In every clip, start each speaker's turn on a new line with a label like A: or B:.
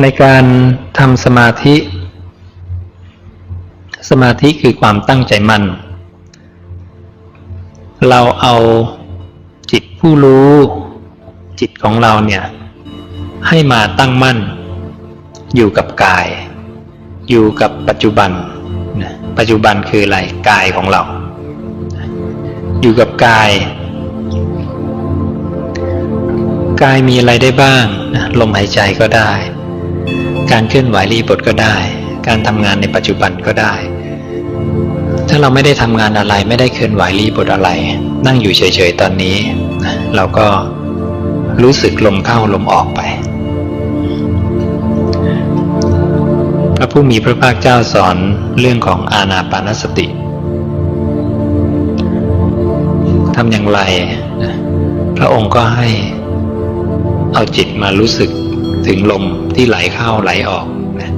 A: ในการทำสมาธิ สมาธิคือความตั้งใจมั่น เราเอาจิตผู้รู้จิตของเราเนี่ยให้มาตั้งมั่น อยู่กับกาย อยู่กับปัจจุบัน ปัจจุบันคืออะไรกายของเรา อยู่กับกาย กายมีอะไรได้บ้างลมหายใจก็ได้ การเคลื่อนไหวรีบทก็ได้ การทำงานในปัจจุบันก็ได้ ถ้าเราไม่ได้ทำงานอะไรไม่ได้เคลื่อนไหวรีบทอะไร นั่งอยู่เฉยๆตอนนี้ เราก็รู้สึกลมเข้าลมออกไป พระผู้มีพระภาคเจ้าสอนเรื่องของอาณาปานสติทำอย่างไร พระองค์ก็ให้เอาจิตมารู้สึก ถึงลมที่ไหลเข้าไหลออกนะ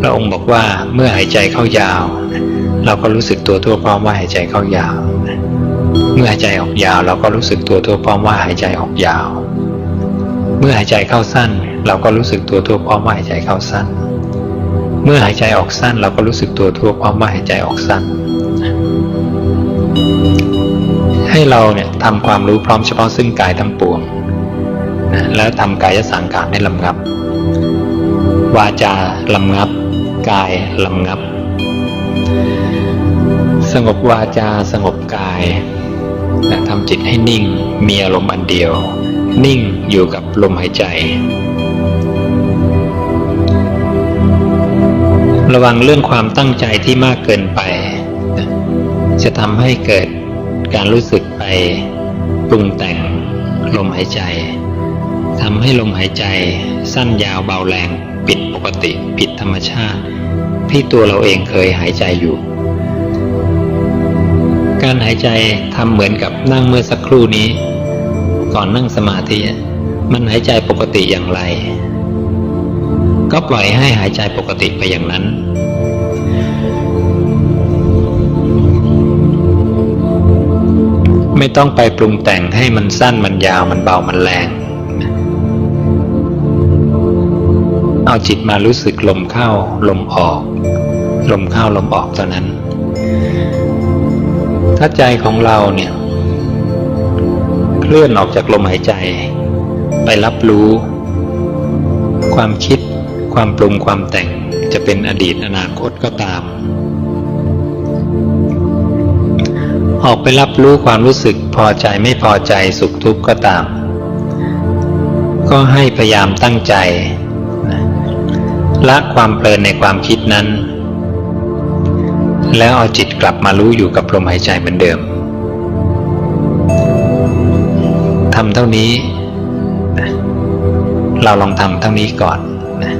A: พระองค์บอกว่าเมื่อหายใจเข้ายาวนะเราก็รู้สึกตัวทั่วพร้อมว่าหายใจเข้ายาวนะเมื่อหายใจออกยาว เราก็รู้สึกตัวทั่วพร้อมว่าหายใจออกยาว เมื่อหายใจเข้าสั้น เราก็รู้สึกตัวทั่วพร้อมว่าหายใจเข้าสั้น เมื่อหายใจออกสั้น เราก็รู้สึกตัวทั่วพร้อมว่าหายใจออกสั้น ให้เราเนี่ยทำความรู้พร้อมเฉพาะซึ่งกายทั้งปวง นะแล้วทำกายสังขารให้ลำงับ วาจาลำงับ กายลำงับ สงบวาจาสงบกายนะทำจิตให้นิ่งมีอารมณ์อันเดียว นิ่งอยู่กับลมหายใจ ระวังเรื่องความตั้งใจที่มากเกินไป จะทำให้เกิดการรู้สึกไปปรุงแต่งลมหายใจ ทำให้ลมหายใจ สั้นยาวเบาแรง ผิดปกติ ผิดธรรมชาติ ที่ตัวเราเองเคยหายใจอยู่ การหายใจทำเหมือนกับนั่งเมื่อสักครู่นี้ ก่อนนั่งสมาธิมันหายใจปกติอย่างไร ก็ปล่อยให้หายใจปกติไปอย่างนั้นไม่ต้องไปปรุงแต่งให้มันสั้นมันยาวมันเบามันแรง เอาจิตมารู้สึกลมเข้าลมออก ลมเข้าลมออกเท่านั้น ถ้าใจของเราเนี่ย เคลื่อนออกจากลมหายใจ ไปรับรู้ ความคิด ความปรุงความแต่งจะเป็นอดีตอนาคตก็ตาม ออกไปรับรู้ความรู้สึกพอใจไม่พอใจสุขทุกข์ก็ตาม ก็ให้พยายามตั้งใจ ละความเพลินในความคิดนั้น แล้วเอาจิตกลับมารู้อยู่กับลมหายใจเหมือนเดิมทำเท่านี้นะเราลองทำเท่านี้ก่อนนะ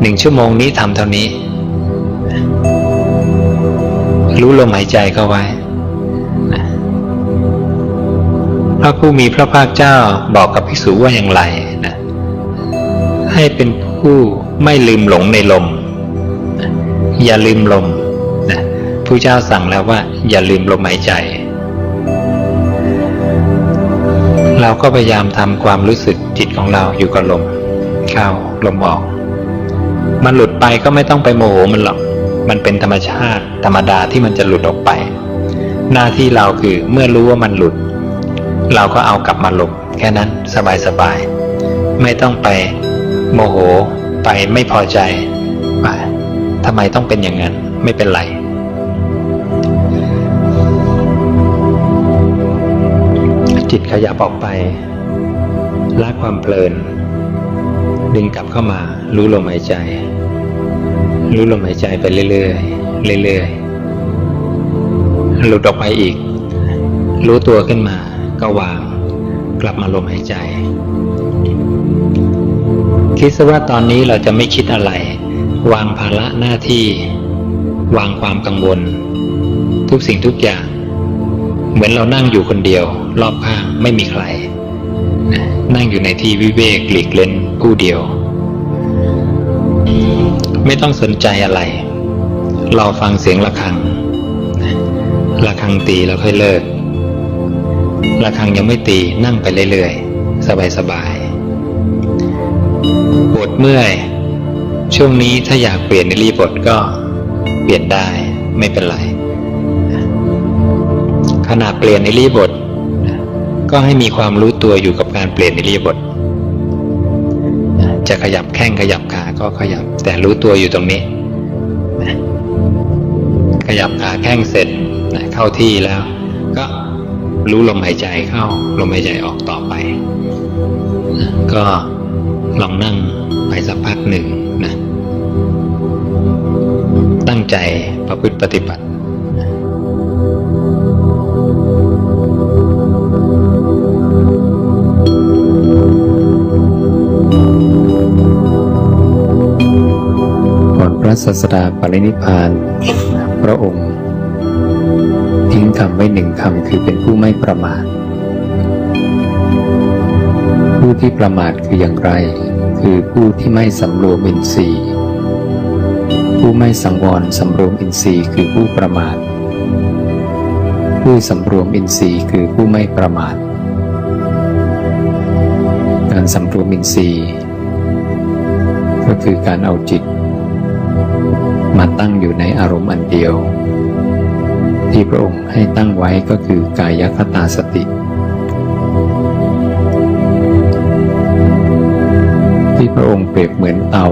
A: หนึ่งชั่วโมงนี้ทำเท่านี้นะรู้ลมหายใจเข้าไว้นะพระผู้มีพระภาคเจ้าบอกกับภิกษุว่าอย่างไรนะให้เป็นผู้ ไม่ลืมหลงในลม อย่าลืมลมนะผู้เจ้าสั่งแล้วว่า อย่าลืมลมหายใจ เราก็พยายามทำความรู้สึกจิตของเราอยู่กับลม เข้าลมออก มันหลุดไปก็ไม่ต้องไปโมโหมันหรอก มันเป็นธรรมชาติธรรมดาที่มันจะหลุดออกไป หน้าที่เราคือเมื่อรู้ว่ามันหลุด เราก็เอากลับมาลงแค่นั้นสบายๆไม่ต้องไปโมโห ไปไม่พอใจว่าทำไมต้องเป็นอย่างนั้น ไม่เป็นไรจิตขยับออกไปละความเพลิน ดึงกลับเข้ามา รู้ลมหายใจ รู้ลมหายใจไปเรื่อยๆเรื่อยๆหลุดออกไปอีก รู้ตัวขึ้นมาก็วาง กลับมาลมหายใจ คิดซะว่าตอนนี้เราจะไม่คิดอะไร วางภาระหน้าที่ วางความกังวล ทุกสิ่งทุกอย่าง เหมือนเรานั่งอยู่คนเดียว รอบข้างไม่มีใคร นั่งอยู่ในที่วิเวกหลีกเล่นผู้เดียว ไม่ต้องสนใจอะไร เราฟังเสียงะระฆังระฆังตีแล้วค่อยเลิกระฆังยังไม่ตีนั่งไปเรื่อยๆ สบายๆป วดเมื่อย ช่วงนี้ถ้าอยากเปลี่ยนในรีบทก็เปลี่ยนได้ไม่เป็นไรขณะเปลี่ยนในรีบทก็ให้มีความรู้ตัวอยู่กับการเปลี่ยนในรีบทจะขยับแข้งขยับขาก็ขยับ แต่รู้ตัวอยู่ตรงนี้ ขยับขาแข้งเสร็จเข้าที่แล้ว ก็รู้ลมหายใจเข้า ลมหายใจออกต่อไป ก็ลองนั่ง สักพักหนึ่งนะตั้งใจประพฤติปฏิบัติ
B: ก่อนพระศาสดาปรินิพพาน พระองค์ ทิ้งคำไว้หนึ่งคำคือเป็นผู้ไม่ประมาท ผู้ที่ประมาทคืออย่างไร คือผู้ที่ไม่สำรวมอินทรีย์ ผู้ไม่สังวรสำรวมอินทรีย์คือผู้ประมาท ผู้สำรวมอินทรีย์คือผู้ไม่ประมาท การสำรวมอินทรีย์ ก็คือการเอาจิต มาตั้งอยู่ในอารมณ์อันเดียว ที่พระองค์ให้ตั้งไว้ก็คือกายคตาสติ ที่พระองค์เปรียบเหมือนเตา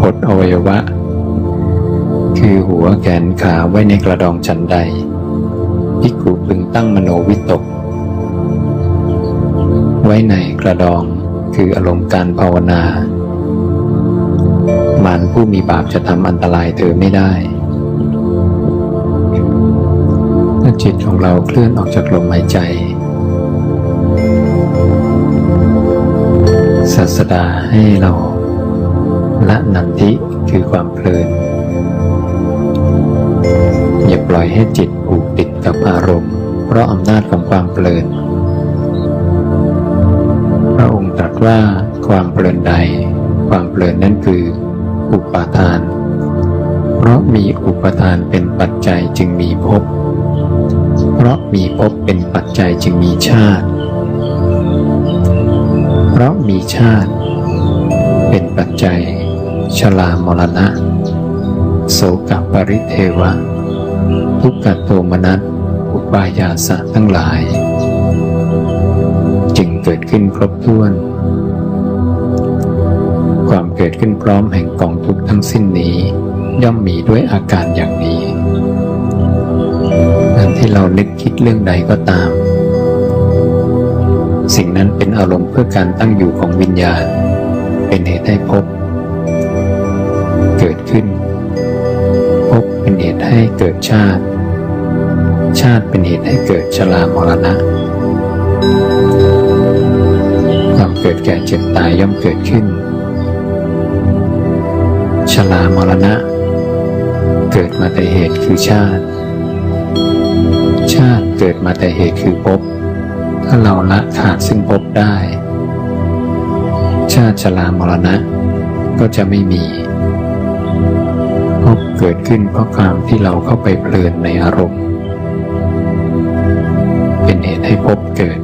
B: หดอวัยวะ คือหัวแขนขาไว้ในกระดองฉันใดพิกุพึงตั้งมโนวิตก ไว้ในกระดองคืออารมณ์การภาวนา มารผู้มีบาปจะทำอันตรายเธอไม่ได้ถ้าจิตของเราเคลื่อนออกจากลมหายใจ ศาสดาให้เราละนันทิคือความเพลิน อย่าปล่อยให้จิตผูกติดกับอารมณ์ เพราะอำนาจของความเพลิน พระองค์ตรัสว่าความเพลินใด ความเพลินนั้นคือ อุปาทาน เพราะมีอุปทานเป็นปัจจัยจึงมีภพเพราะมีภพเป็นปัจจัยจึงมีชาติ เพราะมีชาติ เป็นปัจจัยชรามรณะ โสกปริเทวะ ทุกขโทมนัสอุปายาสะทั้งหลาย จึงเกิดขึ้นครบถ้วน ความเกิดขึ้นพร้อมแห่งกองทุกทั้งสิ้นนี้ ย่อมมีด้วยอาการอย่างนี้การที่เรานึกคิดเรื่องใดก็ตาม นั้นเป็นอารมณ์เพื่อการตั้งอยู่ของวิญญาณ เป็นเหตุให้พบ เกิดขึ้น พบเป็นเหตุให้เกิดชาติ ชาติเป็นเหตุให้เกิดชรามรณะความเกิดแก่เจ็บตายย่อมเกิดขึ้น ชรามรณะ เกิดมาแต่เหตุคือชาติ ชาติเกิดมาแต่เหตุคือภพ ถ้าเราละขาดซึ่งภพได้ ชาติชรามรณะก็จะไม่มีภพเกิดขึ้นเพราะความที่เราเข้าไปเพลินในอารมณ์ เป็นเหตุให้ภพเกิด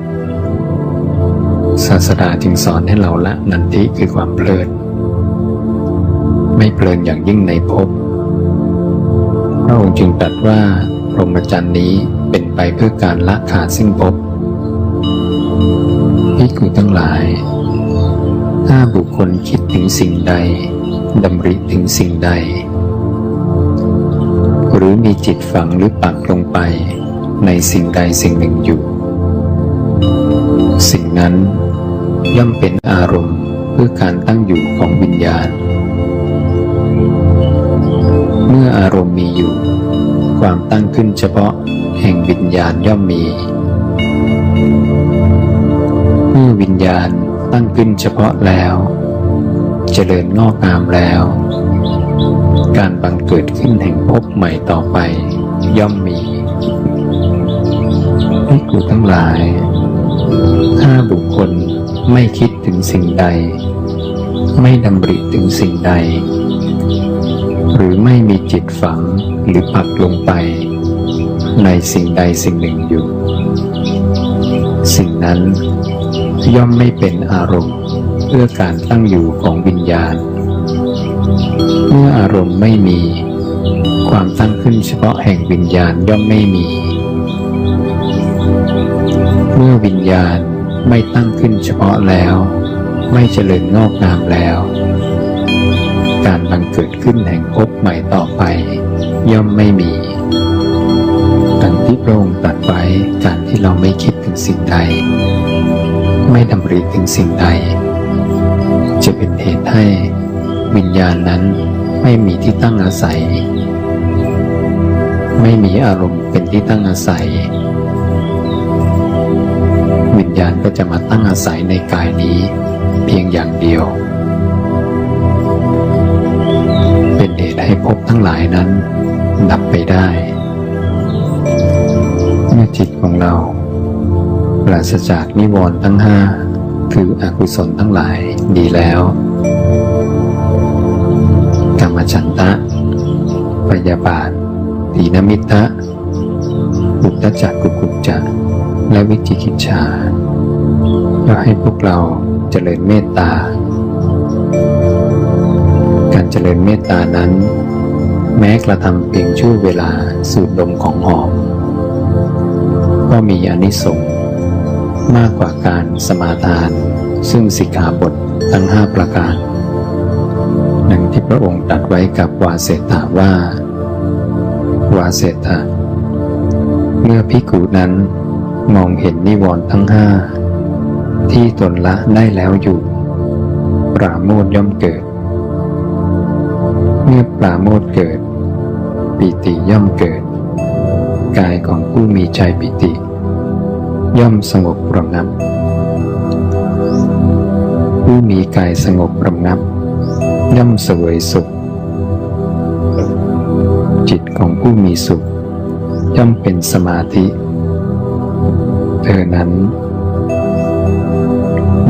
B: ศาสดาจึงสอนให้เราละนันทิคือความเพลิน ไม่เพลินอย่างยิ่งในภพพระองค์จึงตรัสว่าพรหมจรรย์นี้เป็นไปเพื่อการละขาดซึ่งภพ พิกุทั้งหลาย ถ้าบุคคลคิดถึงสิ่งใดดำริถึงสิ่งใด หรือมีจิตฝังหรือปักลงไปในสิ่งใดสิ่งหนึ่งอยู่ สิ่งนั้นย่อมเป็นอารมณ์เพื่อการตั้งอยู่ของวิญญาณ เมื่ออารมณ์มีอยู่ ความตั้งขึ้นเฉพาะแห่งวิญญาณย่อมมี เมื่อวิญญาณตั้งขึ้นเฉพาะแล้ว เจริญงอกงามแล้ว การบังเกิดขึ้นแห่งภพใหม่ต่อไปย่อมมีพิกุทั้งหลาย ถ้าบุคคลไม่คิดถึงสิ่งใด ไม่ดำริถึงสิ่งใด หรือไม่มีจิตฝังหรือปักลงไป ในสิ่งใดสิ่งหนึ่งอยู่ สิ่งนั้นย่อมไม่เป็นอารมณ์เอื้อการตั้งอยู่ของวิญญาณ เมื่ออารมณ์ไม่มี ความตั้งขึ้นเฉพาะแห่งวิญญาณย่อมไม่มี เมื่อวิญญาณไม่ตั้งขึ้นเฉพาะแล้ว ไม่เจริญงอกงามแล้ว การบังเกิดขึ้นแห่งภพใหม่ต่อไป ย่อมไม่มีดังที่พระองค์ตรัสไว้การที่เราไม่คิด สิ่งใด ไม่ดำริถึงสิ่งใด จะเป็นเหตุให้วิญญาณนั้นไม่มีที่ตั้งอาศัย ไม่มีอารมณ์เป็นที่ตั้งอาศัย วิญญาณก็จะมาตั้งอาศัยในกายนี้ เพียงอย่างเดียว เป็นเหตุให้ภพทั้งหลายนั้น ดับไปได้ เมื่อจิตของเรา ปราศจากนิวรณ์ทั้งห้าคืออกุศลทั้งหลายดีแล้ว กรรมฉันทะพยาบาทตีนมิทะอุตตจักกุกุจจะและวิจิกิจฉาก็ให้พวกเราเจริญเมตตา การเจริญเมตตานั้น แม้กระทำเพียงชั่วเวลาสูดดมของหอม ก็มีอนิสงส์ มากกว่าการสมาทาน ซึ่งสิกขาบททั้งห้าประการดังที่พระองค์ตรัสไว้กับวาเสตาว่า วาเสตาเมื่อพิกูนั้นมองเห็นนิวรณ์ทั้งห้าที่ตนละได้แล้วอยู่ ปราโมทย่อมเกิด เมื่อปราโมทเกิด ปิติย่อมเกิด กายของผู้มีใจปิติ ย่อมสงบระงับ ผู้มีกายสงบระงับ ย่อมเสวยสุข จิตของผู้มีสุข ย่อมเป็นสมาธิ เธอนั้น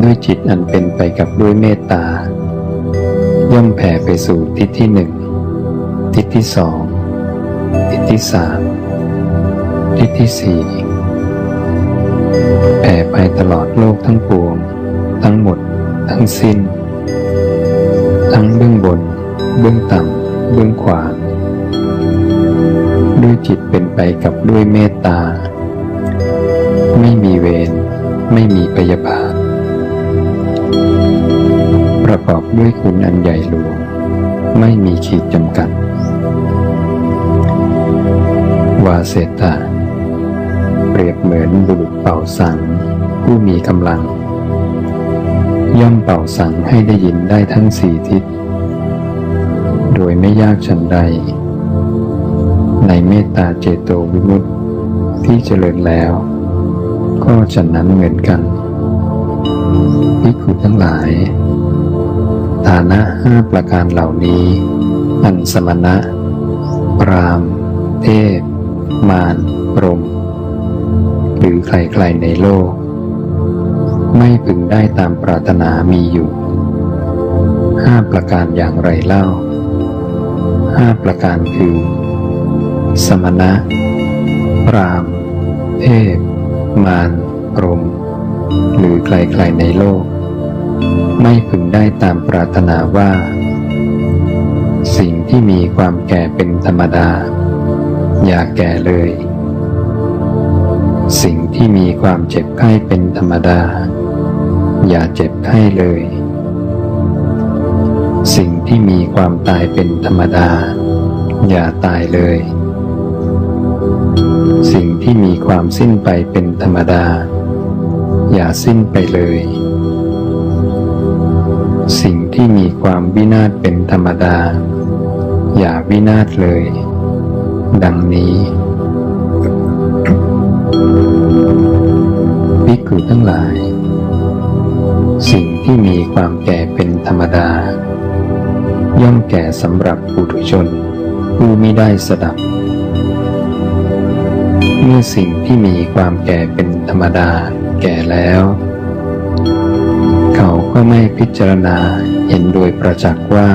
B: ด้วยจิตอันเป็นไปกับด้วยเมตตา ย่อมแผ่ไปสู่ทิศที่หนึ่ง ทิศที่สอง ทิศที่สามทิศที่สี่ ผ่ไปตลอดโลกทั้งปวง ทั้งหมด ทั้งสิ้น ทั้งเบื้องบน เบื้องต่ำ เบื้องขวา ด้วยจิตเป็นไปกับด้วยเมตตา ไม่มีเวร ไม่มีพยาบาท ประกอบด้วยคุณอันใหญ่หลวง ไม่มีขีดจำกัด วาเสตาเปรียบเหมือนบุรุษเป่าสัง ผู้มีกำลัง ย่อมเป่าสังให้ได้ยินได้ทั้งสี่ทิศ โดยไม่ยากฉันใด ในเมตตาเจโตวิมุตติที่เจริญแล้ว ก็ฉันนั้นเหมือนกันพิกขุทั้งหลายฐานะห้าประการเหล่านี้ อันสมณะพราม เทพ มาร พรม หรือใครๆในโลก ไม่พึงได้ตามปรารถนามีอยู่ห้าประการอย่างไรเล่าห้าประการคือ สมณะ พรามเทพ มารพรม หรือใครๆในโลก ไม่พึงได้ตามปรารถนาว่า สิ่งที่มีความแก่เป็นธรรมดา อย่าแก่เลย สิ่งที่มีความเจ็บไข้เป็นธรรมดา อย่าเจ็บไข้เลย สิ่งที่มีความตายเป็นธรรมดา อย่าตายเลย สิ่งที่มีความสิ้นไปเป็นธรรมดา อย่าสิ้นไปเลย สิ่งที่มีความวินาศเป็นธรรมดา อย่าวินาศเลย ดังนี้ภิกขุทั้งหลาย สิ่งที่มีความแก่เป็นธรรมดา ย่อมแก่สำหรับปุถุชน ผู้ไม่ได้สดับ เมื่อสิ่งที่มีความแก่เป็นธรรมดา แก่แล้ว เขาก็ไม่พิจารณาเห็นโดยประจักษ์ว่า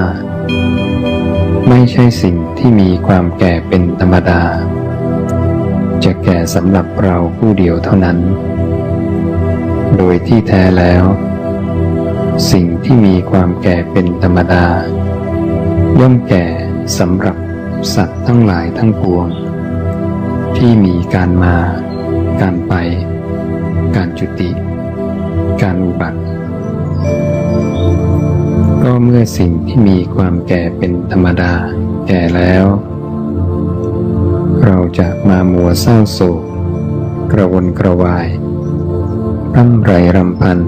B: ไม่ใช่สิ่งที่มีความแก่เป็นธรรมดา จะแก่สำหรับเราผู้เดียวเท่านั้น โดยที่แท้แล้ว สิ่งที่มีความแก่เป็นธรรมดา ย่อมแก่สำหรับสัตว์ทั้งหลายทั้งปวง ที่มีการมา การไป การจุติ การอุบัติ ก็เมื่อสิ่งที่มีความแก่เป็นธรรมดา แก่แล้ว เราจะมามัวเศร้าโศกกระวนกระวายร่ำไรรำพัน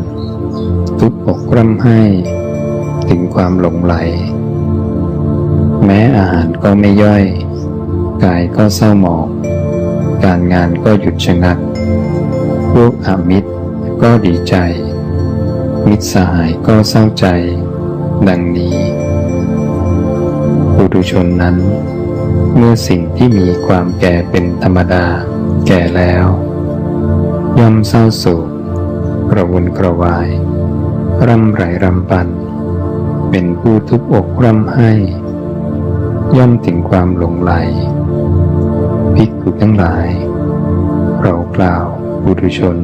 B: ทุบอกร่ำไห้ถึงความหลงไหล แม้อาหารก็ไม่ย่อย กายก็เศร้าหมองการงานก็หยุดชะงักพวกอามิตรก็ดีใจ มิตรสหายก็เศร้าใจ ดังนี้ปุถุชนนั้น เมื่อสิ่งที่มีความแก่เป็นธรรมดา แก่แล้ว ย่อมเศร้าโศกกระวนกระวาย ร่ำไรรำพัน เป็นผู้ทุบอกร่ำไห้ ย่อมถึงความหลงไหลภิกขุทั้งหลาย เรากล่าวบุรุชน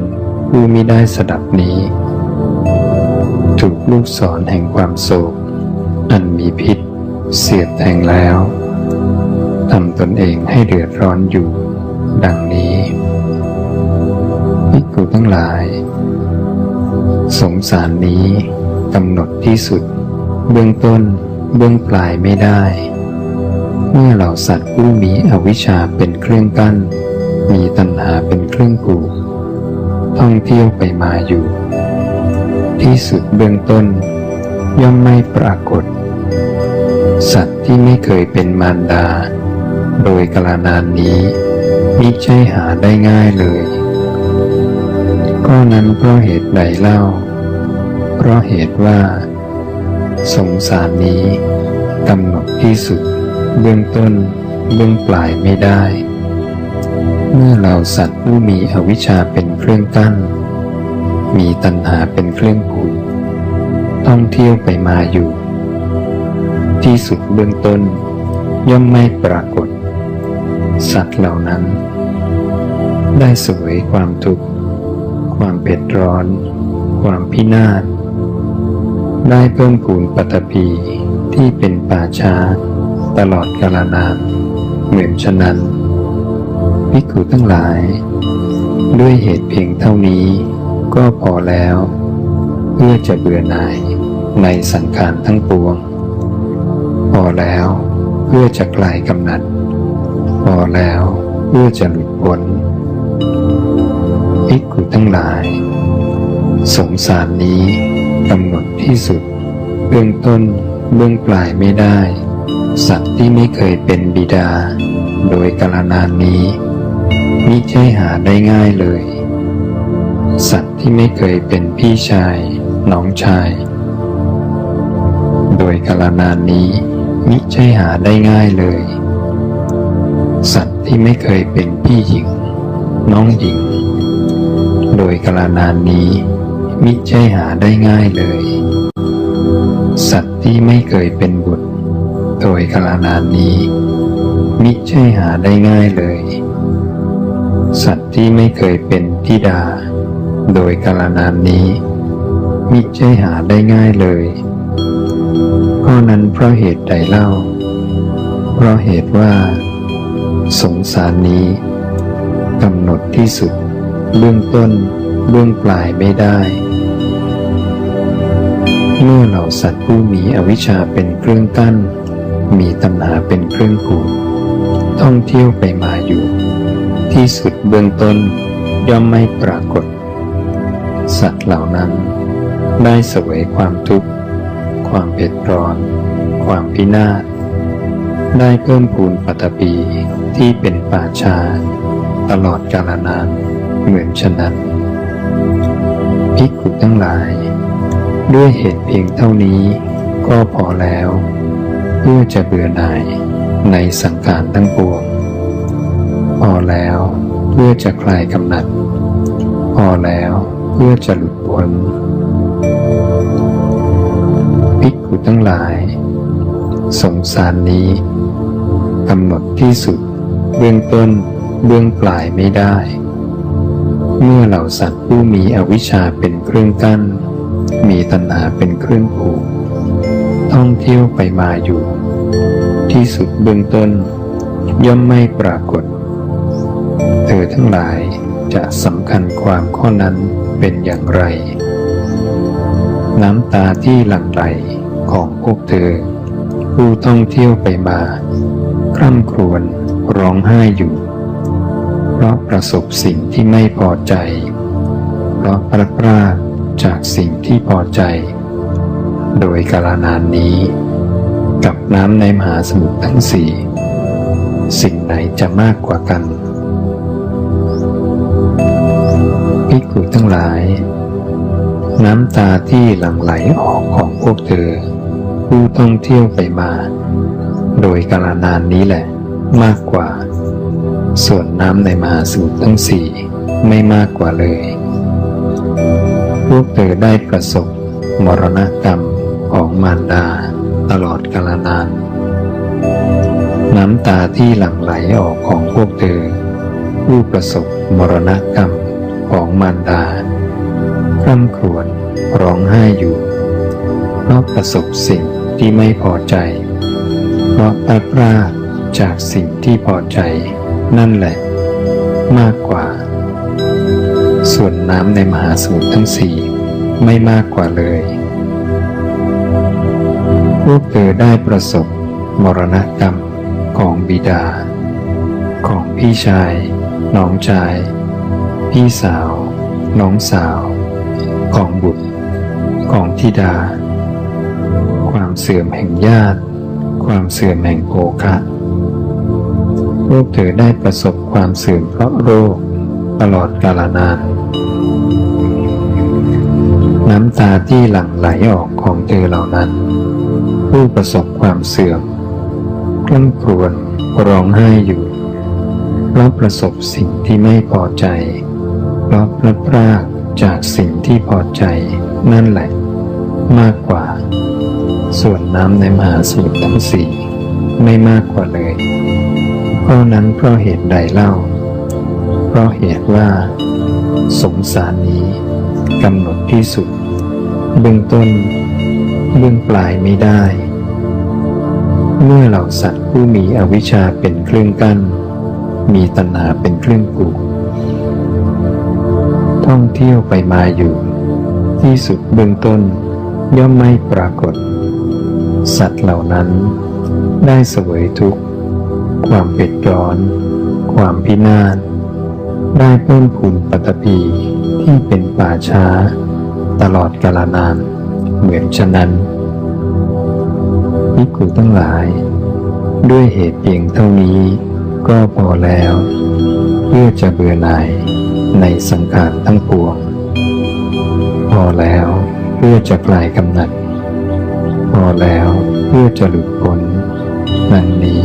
B: ผู้มิได้สดับนี้ ถูกลูกศรแห่งความโศก อันมีพิษ เสียดแทงแล้วทำตนเองให้เดือดร้อนอยู่ ดังนี้ภิกขุทั้งหลาย สงสารนี้กำหนดที่สุด เบื้องต้น เบื้องปลายไม่ได้ เมื่อเหล่าสัตว์ผู้มีอวิชชาเป็นเครื่องกั้น มีตัณหาเป็นเครื่องผูกท่องเที่ยวไปมาอยู่ ที่สุดเบื้องต้น ย่อมไม่ปรากฏ สัตว์ที่ไม่เคยเป็นมารดา โดยกาลนานนี้มิใช่หาได้ง่ายเลย ก็นั้นเพราะเหตุใดเล่า เพราะเหตุว่า สงสารนี้กำหนดที่สุด เบื้องต้น เบื้องปลายไม่ได้ เมื่อเราสัตว์ผู้มีอวิชชาเป็นเครื่องกั้น มีตัณหาเป็นเครื่องผูกท่องเที่ยวไปมาอยู่ ที่สุดเบื้องต้น ย่อมไม่ปรากฏ สัตว์เหล่านั้น ได้สวยความทุกข์ ความเผ็ดร้อน ความพินาศ ได้เพิ่มพูนปัตภีที่เป็นป่าช้า ตลอดกาลนานเหมือนฉะนั้นภิกขุทั้งหลาย ด้วยเหตุเพียงเท่านี้ก็พอแล้ว เพื่อจะเบื่อหน่ายในสังขารทั้งปวง พอแล้วเพื่อจะคลายกำหนัด พอแล้วเพื่อจะหลุดพ้น ภิกขุทั้งหลาย สงสารนี้กำหนดที่สุด เบื้องต้นเบื้องปลายไม่ได้ สัตว์ที่ไม่เคยเป็นบิดา โดยกาลนานนี้มิใช่หาได้ง่ายเลย สัตว์ที่ไม่เคยเป็นพี่ชาย น้องชาย โดยกาลนานนี้มิใช่หาได้ง่ายเลย สัตว์ที่ไม่เคยเป็นพี่หญิง น้องหญิง โดยกาลนานนี้ มิใช่หาได้ง่ายเลย สัตว์ที่ไม่เคยเป็นบุตร โดยกาลนานนี้ มิใช่หาได้ง่ายเลย สัตว์ที่ไม่เคยเป็นธิดา โดยกาลนานนี้ มิใช่หาได้ง่ายเลยเพราะนั้นเพราะเหตุใดเล่า เพราะเหตุว่า สงสารนี้กำหนดที่สุด เบื้องต้นเบื้องปลายไม่ได้ เมื่อเหล่าสัตว์ผู้มีอวิชชาเป็นเครื่องกั้น มีตัณหาเป็นเครื่องผูกท่องเที่ยวไปมาอยู่ ที่สุดเบื้องต้นย่อมไม่ปรากฏ สัตว์เหล่านั้น ได้เสวยความทุกข์ ความเผ็ดร้อน ความพินาศได้เพิ่มพูนปัตภีที่เป็นป่าชา ตลอดกาลนาน เหมือนฉะนั้นภิกขุทั้งหลาย ด้วยเหตุเพียงเท่านี้ก็พอแล้ว เพื่อจะเบื่อหน่ายในสังขารทั้งปวง พอแล้วเพื่อจะคลายกำหนัด พอแล้วเพื่อจะหลุดพ้นภิกขุทั้งหลาย สงสารนี้กำหนดที่สุด เบื้องต้นเบื้องปลายไม่ได้ เมื่อเหล่าสัตว์ผู้มีอวิชชาเป็นเครื่องกั้น มีตัณหาเป็นเครื่องผูก ท่องเที่ยวไปมาอยู่ ที่สุดเบื้องต้น ย่อมไม่ปรากฏ เธอทั้งหลายจะสำคัญความข้อนั้นเป็นอย่างไร น้ำตาที่หลั่งไหลของพวกเธอ ผู้ท่องเที่ยวไปมา คร่ำครวญร้องไห้อยู่ เพราะประสบสิ่งที่ไม่พอใจ เพราะพลัดพรากจากสิ่งที่พอใจ โดยกาลนานนี้ กับน้ำในมหาสมุทรทั้งสี่สิ่งไหนจะมากกว่ากันภิกขุทั้งหลาย น้ำตาที่หลั่งไหลออกของพวกเธอ ผู้ท่องเที่ยวไปมา โดยกาลนานนี้แหละ มากกว่า ส่วนน้ำในมหาสมุทรทั้งสี่ไม่มากกว่าเลย พวกเธอได้ประสบมรณกรรมของมารดาตลอดกาลนาน น้ำตาที่หลั่งไหลออกของพวกเธอ ผู้ประสบมรณกรรมของมารดาร่ำครวญร้องไห้อยู่เพราะประสบสิ่งที่ไม่พอใจ เพราะพลาดพลาดจากสิ่งที่พอใจ นั่นแหละ มากกว่า ส่วนน้ำในมหาสมุทรทั้งสี่ไม่มากกว่าเลยพวกเธอได้ประสบมรณกรรมของบิดา ของพี่ชาย น้องชาย พี่สาว น้องสาว ของบุตร ของธิดา ความเสื่อมแห่งญาติ ความเสื่อมแห่งโภคะ พวกเธอได้ประสบความเสื่อมเพราะโรค ตลอดกาลนาน น้ำตาที่หลั่งไหลออกของเธอเหล่านั้น ผู้ประสบความเสื่อมคร่ำครวญร้องไห้อยู่ เพราะประสบสิ่งที่ไม่พอใจ เพราะพลัดพรากจากสิ่งที่พอใจนั่นแหละ มากกว่า ส่วนน้ำในมหาสมุทรทั้งสี่ไม่มากกว่าเลย เพราะนั้นเพราะเหตุใดเล่า เพราะเหตุว่า สงสารนี้กำหนดที่สุด เบื้องต้น เบื้องปลายไม่ได้ เมื่อเหล่าสัตว์ผู้มีอวิชชาเป็นเครื่องกั้น มีตัณหาเป็นเครื่องผูกท่องเที่ยวไปมาอยู่ ที่สุดเบื้องต้น ย่อมไม่ปรากฏ สัตว์เหล่านั้นได้เสวยทุกข์ ความเผ็ดร้อน ความพินาศได้เพิ่มพูนปัตภีที่เป็นป่าช้า ตลอดกาลนาน เหมือนฉะนั้นภิกุทั้งหลาย ด้วยเหตุเพียงเท่านี้ก็พอแล้ว เพื่อจะเบื่อหน่ายในสังขารทั้งปวง พอแล้วเพื่อจะคลายกำหนัด พอแล้วเพื่อจะหลุดพ้นดังนี้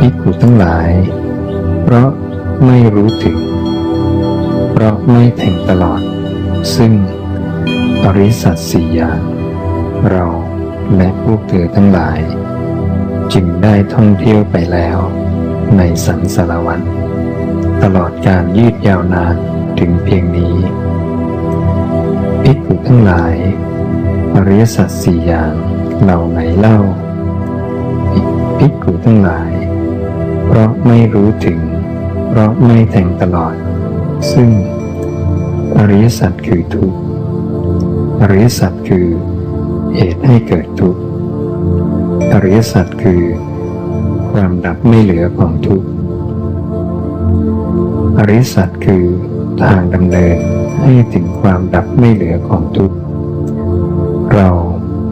B: ภิกขุทั้งหลาย เพราะไม่รู้ถึง เพราะไม่แทงตลอด ซึ่งอริสัตสี่อย่างเราและพวกเธอทั้งหลาย จึงได้ท่องเที่ยวไปแล้วในสังสารวัฏตลอดการยืดยาวนานถึงเพียงนี้ภิกขุทั้งหลาย อริยสัจสี่อย่างเหล่าไหนเล่าภิกขุทั้งหลาย เพราะไม่รู้ถึง เพราะไม่แทงตลอด ซึ่ง อริยสัจคือทุกข์อริยสัจคือเหตุให้เกิดทุกข์อริยสัจคือ ความดับไม่เหลือของทุกข์อริยสัจคือทางดำเนินให้ถึงความดับไม่เหลือของทุกข์เรา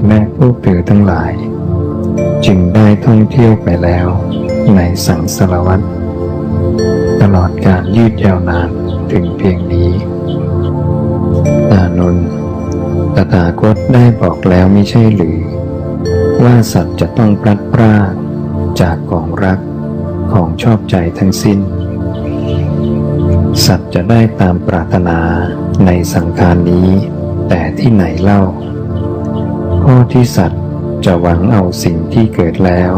B: และพวกเธอทั้งหลาย จึงได้ท่องเที่ยวไปแล้ว ในสังสารวัฏตลอดการยืดยาวนานถึงเพียงนี้อานนท์ตถาคตได้บอกแล้วไม่ใช่หรือ ว่าสัตว์จะต้องพลัดพรากจากของรักของชอบใจทั้งสิ้น สัตว์จะได้ตามปรารถนาในสังขารนี้ แต่ที่ไหนเล่า ข้อที่สัตว์จะหวังเอาสิ่งที่เกิดแล้ว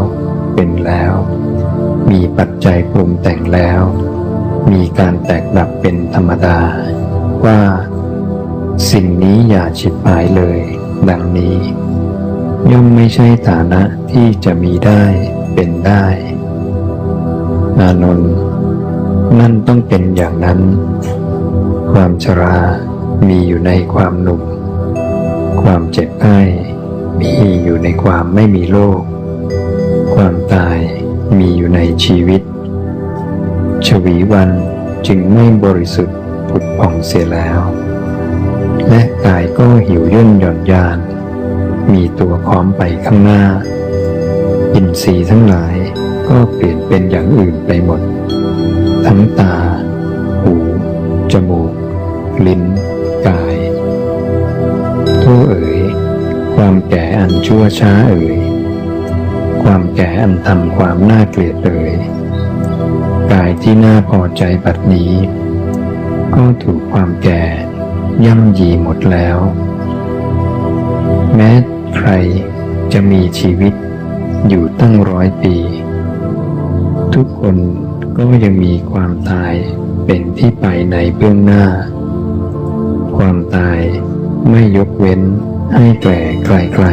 B: เป็นแล้ว มีปัจจัยปรุงแต่งแล้ว มีการแตกดับเป็นธรรมดา ว่า สิ่งนี้อย่าฉิบหายเลย ดังนี้ ย่อมไม่ใช่ฐานะที่จะมีได้เป็นได้ อานนท์นั่นต้องเป็นอย่างนั้น ความชรา มีอยู่ในความหนุ่ม ความเจ็บไข้มีอยู่ในความไม่มีโรคความตาย มีอยู่ในชีวิต ชวีวันจึงไม่บริสุทธิ์ผุดผ่องเสียแล้ว และกายก็หิวย่นหย่อนยาน มีตัวพร้อมไปข้างหน้า อินทรีย์ทั้งหลายก็เปลี่ยนเป็นอย่างอื่นไปหมด ทั้งตา หู จมูก ลิ้น กายโทษเอ๋ย ความแก่อันชั่วช้าเอ๋ย ความแก่อันทำความน่าเกลียดเอ๋ยกายที่น่าพอใจบัดนี้ ก็ถูกความแก่ย่ำยีหมดแล้ว แม้ใครจะมีชีวิตอยู่ตั้งร้อยปี ทุกคนก็ยังมีความตายเป็นที่ไปในเบื้องหน้า ความตายไม่ยกเว้นให้แก่ไกล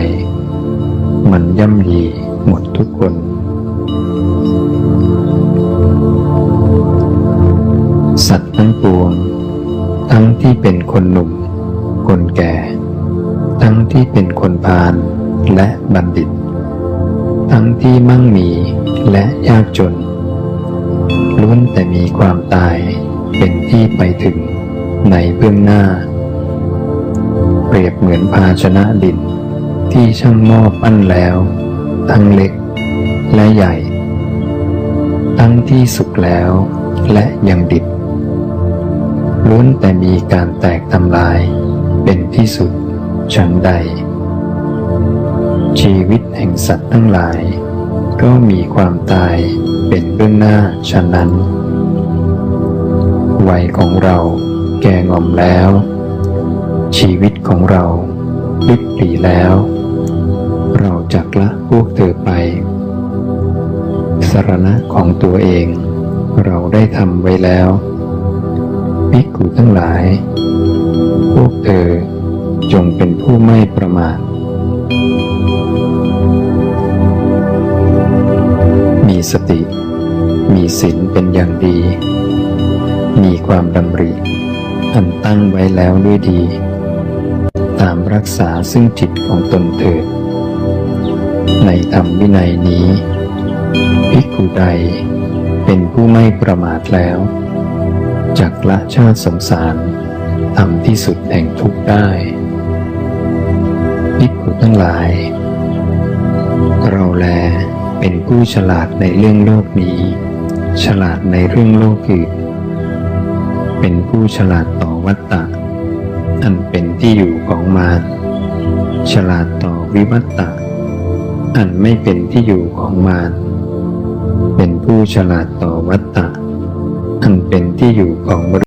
B: ๆ มันย่ำยี หมดทุกคน สัตว์ทั้งปวง ทั้งที่เป็นคนหนุ่ม คนแก่ ทั้งที่เป็นคนพาลและบัณฑิต ทั้งที่มั่งมีและยากจนล้วนแต่มีความตายเป็นที่ไปถึงในเบื้องหน้า เปรียบเหมือนภาชนะดินที่ช่างหม้อปั้นแล้ว ทั้งเล็กและใหญ่ ทั้งที่สุกแล้วและยังดิบล้วนแต่มีการแตกทำลายเป็นที่สุดฉันใด ชีวิตแห่งสัตว์ทั้งหลาย ก็มีความตายเป็นเบื้องหน้าฉะนั้น วัยของเราแก่งอมแล้ว ชีวิตของเราลิบหลีแล้ว เราจักละพวกเธอไป สรณะของตัวเอง เราได้ทำไว้แล้วภิกขุทั้งหลาย พวกเธอจงเป็นผู้ไม่ประมาท มีสติ มีศีลเป็นอย่างดี มีความดำริ อันตั้งไว้แล้วด้วยดี ตามรักษาซึ่งจิตของตนเถิด ในธรรมวินัยนี้ ภิกขุใดเป็นผู้ไม่ประมาทแล้วจักละชาติสงสารทำที่สุดแห่งทุกข์ได้ภิกขุทั้งหลาย เราแลเป็นผู้ฉลาดในเรื่องโลกนี้ ฉลาดในเรื่องโลกอื่นเป็นผู้ฉลาดต่อวัตตะ อันเป็นที่อยู่ของมารฉลาดต่อวิวัตตะ อันไม่เป็นที่อยู่ของมารเป็นผู้ฉลาดต่อวัตตะ อันเป็นที่อยู่ของ